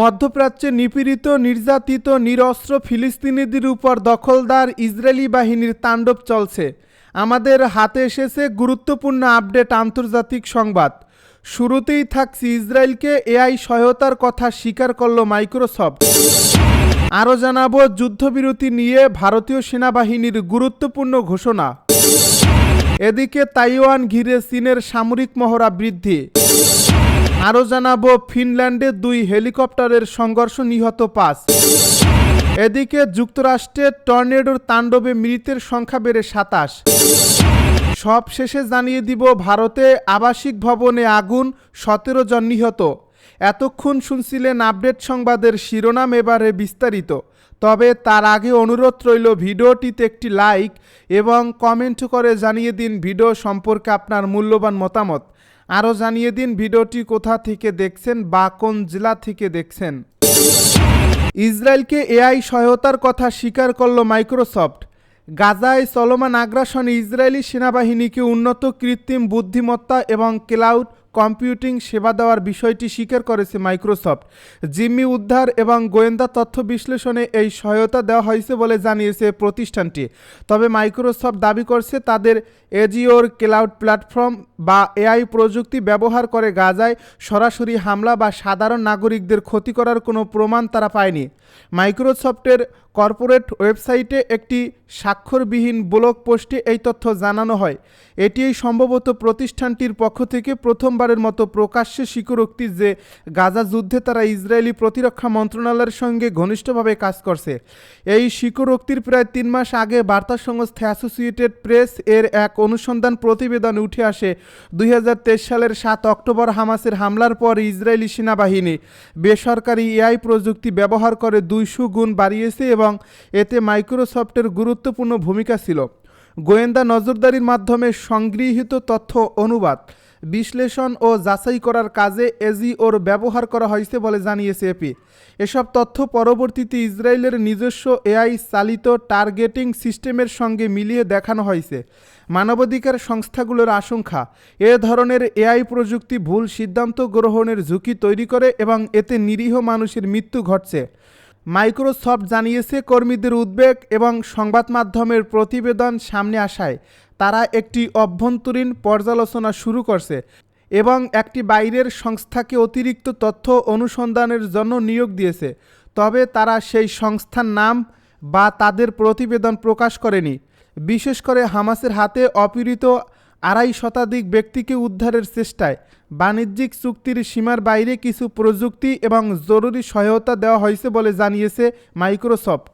মধ্যপ্রাচ্যে নিপীড়িত, নির্যাতিত, নিরস্ত্র ফিলিস্তিনিদের উপর দখলদার ইসরায়েলি বাহিনীর তাণ্ডব চলছে। আমাদের হাতে এসেছে গুরুত্বপূর্ণ আপডেট আন্তর্জাতিক সংবাদ। শুরুতেই থাকছি ইসরায়েলকে এআই সহায়তার কথা স্বীকার করল মাইক্রোসফট। আরও জানাব, যুদ্ধবিরতি নিয়ে ভারতীয় সেনাবাহিনীর গুরুত্বপূর্ণ ঘোষণা। এদিকে তাইওয়ান ঘিরে চীনের সামরিক মহড়া বৃদ্ধি। আরও জানাব, ফিনল্যান্ডে দুই হেলিকপ্টারের সংঘর্ষ নিহত পাঁচ। এদিকে যুক্তরাষ্ট্রের টর্নেডোর তাণ্ডবে মৃতের সংখ্যা বেড়ে সাতাশ। সব শেষে জানিয়ে দিব, ভারতে আবাসিক ভবনে আগুন সতেরো জন নিহত। এতক্ষণ শুনছিলেন আপডেট সংবাদের শিরোনাম এবারে বিস্তারিত। তবে তার আগে অনুরোধ রইল, ভিডিওটিতে একটি লাইক এবং কমেন্ট করে জানিয়ে দিন ভিডিও সম্পর্কে আপনার মূল্যবান মতামত। আরও জানিয়ে দিন ভিডিওটি কোথা থেকে দেখছেন বা কোন জেলা থেকে দেখছেন। ইসরায়েলকে এআই সহায়তার কথা স্বীকার করল মাইক্রোসফট। গাজায় চলমান আগ্রাসনে ইসরায়েলি সেনাবাহিনীকে উন্নত কৃত্রিম বুদ্ধিমত্তা এবং ক্লাউড কম্পিউটিং সেবা দেওয়ার বিষয়টি স্বীকার করেছে মাইক্রোসফট। জিম্মি উদ্ধার এবং গোয়েন্দা তথ্য বিশ্লেষণে এই সহায়তা দেওয়া হয়েছে বলে জানিয়েছে প্রতিষ্ঠানটি। তবে মাইক্রোসফট দাবি করছে তাদের এজিওর ক্লাউড প্ল্যাটফর্ম বা এআই প্রযুক্তি ব্যবহার করে গাজায় সরাসরি হামলা বা সাধারণ নাগরিকদের ক্ষতি করার কোনো প্রমাণ তারা পায়নি। মাইক্রোসফটের কর্পোরেট ওয়েবসাইটে একটি স্বাক্ষরবিহীন ব্লগ পোস্টে এই তথ্য জানানো হয়। এটিই সম্ভবত প্রতিষ্ঠানটির পক্ষ থেকে প্রথমবারের মতো প্রকাশ্যে স্বীকারোক্তি যে গাজা যুদ্ধে তারা ইসরায়েলি প্রতিরক্ষা মন্ত্রণালয়ের সঙ্গে ঘনিষ্ঠভাবে কাজ করছে। এই স্বীকারোক্তির প্রায় তিন মাস আগে বার্তা সংস্থা অ্যাসোসিয়েটেড প্রেস এর এক অনুসন্ধান প্রতিবেদন উঠে আসে। দুই হাজার তেইশ সালের সাত অক্টোবর হামাসের হামলার পর ইসরায়েলি সেনাবাহিনী বেসরকারি এআই প্রযুক্তি ব্যবহার করে দুইশো গুণ বাড়িয়েছে এবং এতে মাইক্রোসফটের গুরুত্বপূর্ণ ভূমিকা ছিল। গোয়েন্দা নজরদারির মাধ্যমে সংগৃহীত তথ্য অনুবাদ, বিশ্লেষণ ও যাচাই করার কাজে এজিওর ব্যবহার করা হয়েছে বলে জানিয়েছে এপি। এসব তথ্য পরবর্তীতে ইসরায়েলের নিজস্ব এআই চালিত টার্গেটিং সিস্টেমের সঙ্গে মিলিয়ে দেখানো হয়েছে। মানবাধিকার সংস্থাগুলোর আশঙ্কা, এ ধরনের এআই প্রযুক্তি ভুল সিদ্ধান্ত গ্রহণের ঝুঁকি তৈরি করে এবং এতে নিরীহ মানুষের মৃত্যু ঘটছে। মাইক্রোসফট জানিয়েছে, কর্মীদের উদ্বেগ এবং সংবাদ মাধ্যমের প্রতিবেদন সামনে আসায় তারা একটি অভ্যন্তরীণ পর্যালোচনা শুরু করছে এবং একটি বাইরের সংস্থাকে অতিরিক্ত তথ্য অনুসন্ধানের জন্য নিয়োগ দিয়েছে। তবে তারা সেই সংস্থার নাম বা তাদের প্রতিবেদন প্রকাশ করেনি। বিশেষ করে হামাসের হাতে অপীড়িত আড়াই শতাধিক ব্যক্তিকে উদ্ধারের চেষ্টায় বাণিজ্যিক চুক্তির সীমার বাইরে কিছু প্রযুক্তি এবং জরুরি সহায়তা দেওয়া হয়েছে বলে জানিয়েছে মাইক্রোসফট।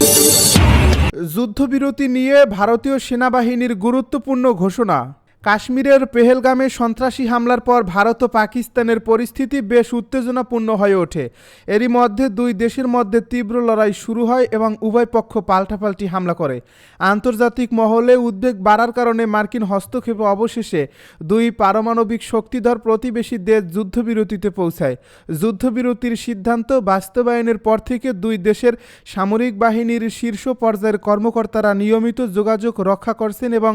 যুদ্ধবিরতি নিয়ে ভারতীয় সেনাবাহিনীর গুরুত্বপূর্ণ ঘোষণা। কাশ্মীরের পেহেলগামে সন্ত্রাসী হামলার পর ভারত ও পাকিস্তানের পরিস্থিতি বেশ উত্তেজনাপূর্ণ হয়ে ওঠে। এরই মধ্যে দুই দেশের মধ্যে তীব্র লড়াই শুরু হয় এবং উভয় পক্ষ পাল্টাপাল্টি হামলা করে। আন্তর্জাতিক মহলে উদ্বেগ বাড়ার কারণে মার্কিন হস্তক্ষেপে অবশেষে দুই পারমাণবিক শক্তিধর প্রতিবেশী দেশ যুদ্ধবিরতিতে পৌঁছায়। যুদ্ধবিরতির সিদ্ধান্ত বাস্তবায়নের পর থেকে দুই দেশের সামরিক বাহিনীর শীর্ষ পর্যায়ের কর্মকর্তারা নিয়মিত যোগাযোগ রক্ষা করছেন এবং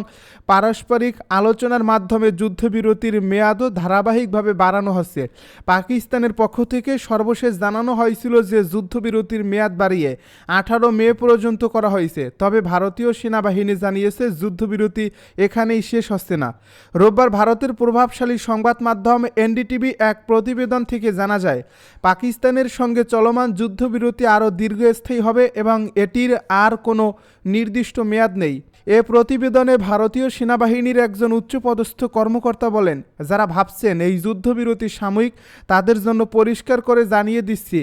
পারস্পরিক আলোচনার মাধ্যমে যুদ্ধবিরতির মেয়াদও ধারাবাহিকভাবে বাড়ানো হচ্ছে। পাকিস্তানের পক্ষ থেকে সর্বশেষ জানানো হয়েছিল যে যুদ্ধবিরতির মেয়াদ বাড়িয়ে আঠারো মে পর্যন্ত করা হয়েছে। তবে ভারতীয় সেনাবাহিনী জানিয়েছে, যুদ্ধবিরতি এখানেই শেষ হচ্ছে না। রোববার ভারতের প্রভাবশালী সংবাদ মাধ্যম এনডিটিভি এক প্রতিবেদন থেকে জানা যায়, পাকিস্তানের সঙ্গে চলমান যুদ্ধবিরতি আরও দীর্ঘস্থায়ী হবে এবং এটির আর কোনো নির্দিষ্ট মেয়াদ নেই। এ প্রতিবেদনে ভারতীয় সেনাবাহিনীর একজন উচ্চপদস্থ কর্মকর্তা বলেন, যারা ভাবছেন এই যুদ্ধবিরতি সাময়িক, তাদের জন্য পরিষ্কার করে জানিয়ে দিচ্ছি,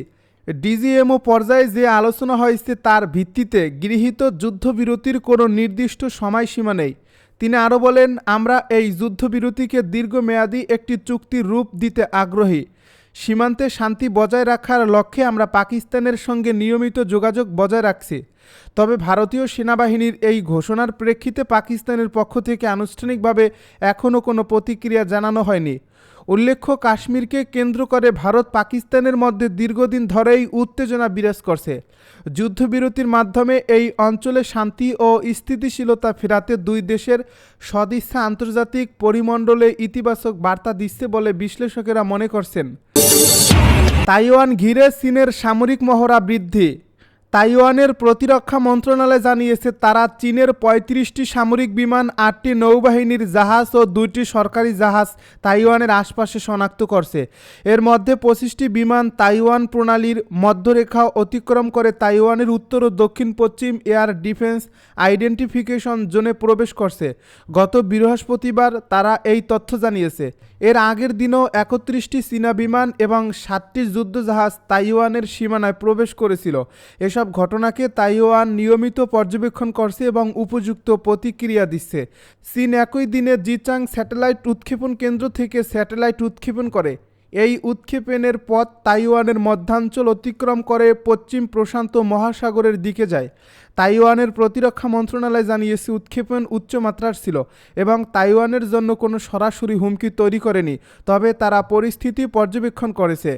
ডিজিএমও পর্যায়ে যে আলোচনা হয়েছে তার ভিত্তিতে গৃহীত যুদ্ধবিরতির কোনো নির্দিষ্ট সময়সীমা নেই। তিনি আরও বলেন, আমরা এই যুদ্ধবিরতিকে দীর্ঘমেয়াদী একটি চুক্তির রূপ দিতে আগ্রহী। সীমান্তে শান্তি বজায় রাখার লক্ষ্যে আমরা পাকিস্তানের সঙ্গে নিয়মিত যোগাযোগ বজায় রাখছি। তবে ভারতীয় সেনাবাহিনীর এই ঘোষণার প্রেক্ষিতে পাকিস্তানের পক্ষ থেকে আনুষ্ঠানিকভাবে এখনও কোনো প্রতিক্রিয়া জানানো হয়নি। উল্লেখ্য, কাশ্মীরকে কেন্দ্র করে ভারত পাকিস্তানের মধ্যে দীর্ঘদিন ধরেই উত্তেজনা বিরাজ করছে। যুদ্ধবিরতির মাধ্যমে এই অঞ্চলে শান্তি ও স্থিতিশীলতা ফেরাতে দুই দেশের সদিচ্ছা আন্তর্জাতিক পরিমণ্ডলে ইতিবাচক বার্তা দিচ্ছে বলে বিশ্লেষকেরা মনে করছেন। তাইওয়ান ঘিরে চীনের সামরিক মহড়া বৃদ্ধি। তাইওয়ানের প্রতিরক্ষা মন্ত্রণালয় জানিয়েছে, তারা চীনের পঁয়ত্রিশটি সামরিক বিমান, আটটি নৌবাহিনীর জাহাজ ও দুইটি সরকারি জাহাজ তাইওয়ানের আশপাশে শনাক্ত করছে। এর মধ্যে পঁচিশটি বিমান তাইওয়ান প্রণালীর মধ্যরেখা অতিক্রম করে তাইওয়ানের উত্তর ও দক্ষিণ পশ্চিম এয়ার ডিফেন্স আইডেন্টিফিকেশন জোনে প্রবেশ করছে। গত বৃহস্পতিবার তারা এই তথ্য জানিয়েছে। এর আগের দিনও একত্রিশটি চীনা বিমান এবং সাতটি যুদ্ধজাহাজ তাইওয়ানের সীমানায় প্রবেশ করেছিল। এসব ঘটনাকে তাইওয়ান নিয়মিত পর্যবেক্ষণ করছে এবং উপযুক্ত প্রতিক্রিয়া দিচ্ছে। চীন একই দিনে জিচাং স্যাটেলাইট উৎক্ষেপণ কেন্দ্র থেকে স্যাটেলাইট উৎক্ষেপণ করে। এই উৎক্ষেপণের পথ তাইওয়ানের মধ্যাঞ্চল অতিক্রম করে পশ্চিম প্রশান্ত মহাসাগরের দিকে যায়। তাইওয়ানের প্রতিরক্ষা মন্ত্রণালয় জানিয়েছে, উৎক্ষেপণ উচ্চমাত্রার ছিল এবং তাইওয়ানের জন্য কোনো সরাসরি হুমকি তৈরি করেনি, তবে তারা পরিস্থিতি পর্যবেক্ষণ করেছে।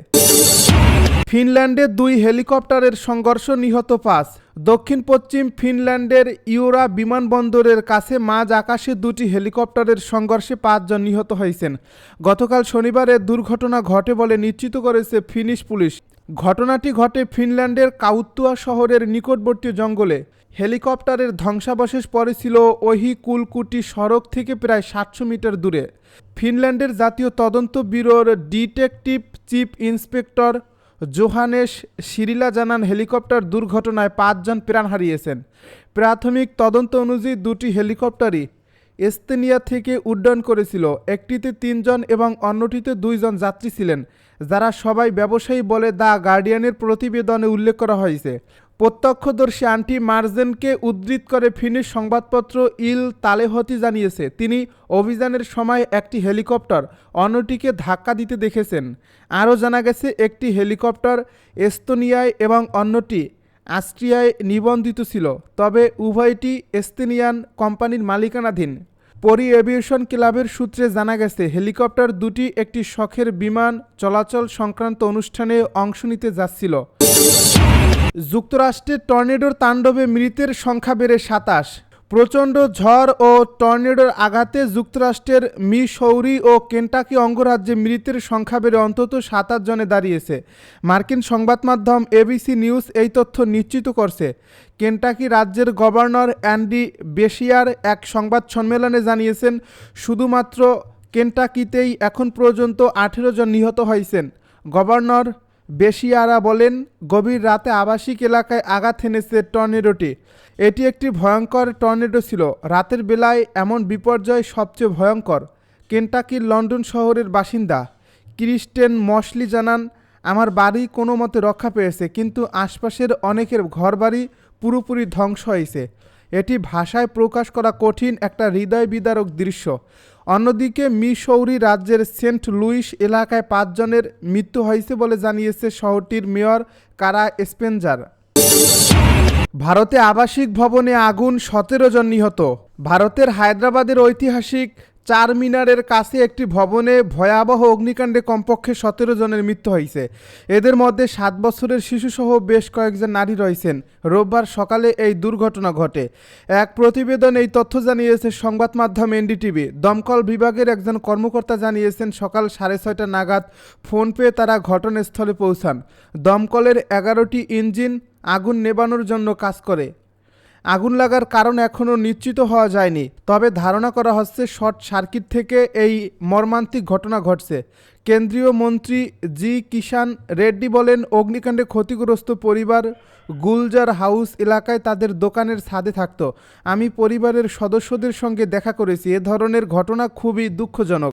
ফিনল্যান্ডে দুই হেলিকপ্টারের সংঘর্ষ নিহত পাঁচ। দক্ষিণ পশ্চিম ফিনল্যান্ডের ইউরা বিমানবন্দরের কাছে মাঝ আকাশে দুটি হেলিকপ্টারের সংঘর্ষে পাঁচজন নিহত হয়েছেন। গতকাল শনিবারে দুর্ঘটনা ঘটে বলে নিশ্চিত করেছে ফিনিশ পুলিশ। ঘটনাটি ঘটে ফিনল্যান্ডের কাউত্তুয়া শহরের নিকটবর্তী জঙ্গলে। হেলিকপ্টারের ধ্বংসাবশেষ পড়েছিল ওহি কুলকুটি সড়ক থেকে প্রায় সাতশো মিটার দূরে। ফিনল্যান্ডের জাতীয় তদন্ত ব্যুরোর detective chief inspector Johannes Sirila জানান, হেলিকপ্টার দুর্ঘটনায় পাঁচজন প্রাণ হারিয়েছেন। প্রাথমিক তদন্ত অনুযায়ী দুটি হেলিকপ্টারই এস্তেনিয়া থেকে উড্ডয়ন করেছিল। একটিতে তিনজন এবং অন্যটিতে দুইজন যাত্রী ছিলেন, যারা সবাই ব্যবসায়ী বলে দ্য গার্ডিয়ানের প্রতিবেদনে উল্লেখ করা হয়েছে। প্রত্যক্ষদর্শী আন্টি মার্জেনকে উদ্ধৃত করে ফিনিশ সংবাদপত্র ইল তালেহতি জানিয়েছে। তিনি অভিযানের সময় একটি হেলিকপ্টার অন্যটিকে ধাক্কা দিতে দেখেছেন। আরও জানা গেছে, একটি হেলিকপ্টার এস্তোনিয়ায় এবং অন্যটি অস্ট্রিয়ায় নিবন্ধিত ছিল। তবে উভয়টি এস্তেনিয়ান কোম্পানির মালিকানাধীন। পরি এভিয়েশন ক্লাবের সূত্রে জানা গেছে, হেলিকপ্টার দুটি একটি শখের বিমান চলাচল সংক্রান্ত অনুষ্ঠানে অংশ নিতে যাচ্ছিল। যুক্তরাষ্ট্রের টর্নেডোর তাণ্ডবে মৃতের সংখ্যা বেড়ে সাতাশ। প্রচণ্ড ঝড় ও টর্নেডোর আঘাতে যুক্তরাষ্ট্রের মিসৌরি ও কেন্টাকি অঙ্গরাজ্যে মৃতের সংখ্যা বেড়ে অন্তত সাতাশ জনে দাঁড়িয়েছে। মার্কিন সংবাদ মাধ্যম এবিসি নিউজ এই তথ্য নিশ্চিত করছে। কেন্টাকি রাজ্যের গভর্নর অ্যান্ডি বেশিয়ার এক সংবাদ সম্মেলনে জানিয়েছেন, শুধুমাত্র কেন্টাকিতেই এখন পর্যন্ত আঠেরো জন নিহত হয়েছেন। গভর্নর বেশিয়ারা বলেন, গভীর রাতে আবাসিক এলাকায় আঘাত হেনেছে টর্নেডোটি। এটি একটি ভয়ঙ্কর টর্নেডো ছিল। রাতের বেলায় এমন বিপর্যয় সবচেয়ে ভয়ঙ্কর। কেন্টাকির লন্ডন শহরের বাসিন্দা ক্রিস্টেন মশলি জানান, আমার বাড়ি কোনো মতে রক্ষা পেয়েছে, কিন্তু আশপাশের অনেকের ঘরবাড়ি পুরোপুরি ধ্বংস হয়েছে। এটি ভাষায় প্রকাশ করা কঠিন একটা হৃদয় বিদারক দৃশ্য। অন্যদিকে মিসৌরি রাজ্যের সেন্ট লুইস এলাকায় পাঁচজনের মৃত্যু হয়েছে বলে জানিয়েছে শহরটির মেয়র কারা স্পেঞ্জার ভারতে আবাসিক ভবনে আগুন সতেরো জন নিহত। ভারতের হায়দ্রাবাদের ঐতিহাসিক চার মিনারের কাছে একটি ভবনে ভয়াবহ অগ্নিকাণ্ডে কমপক্ষে সতেরো জনের মৃত্যু হয়েছে। এদের মধ্যে সাত বছরের শিশুসহ বেশ কয়েকজন নারী রয়েছেন। রোববার সকালে এই দুর্ঘটনা ঘটে। এক প্রতিবেদন এই তথ্য জানিয়েছে সংবাদ মাধ্যম এনডিটিভি। দমকল বিভাগের একজন কর্মকর্তা জানিয়েছেন, সকাল সাড়ে ছয়টা নাগাদ ফোন পেয়ে তারা ঘটনাস্থলে পৌঁছান। দমকলের এগারোটি ইঞ্জিন আগুন নেবানোর জন্য কাজ করে। আগুন লাগার কারণ এখনও নিশ্চিত হওয়া যায়নি। তবে ধারণা করা হচ্ছে শর্ট সার্কিট থেকে এই মর্মান্তিক ঘটনা ঘটছে। কেন্দ্রীয় মন্ত্রী জি কিষান রেড্ডি বলেন, অগ্নিকাণ্ডে ক্ষতিগ্রস্ত পরিবার গুলজার হাউস এলাকায় তাদের দোকানের ছাদে থাকত। আমি পরিবারের সদস্যদের সঙ্গে দেখা করেছি। এ ধরনের ঘটনা খুবই দুঃখজনক।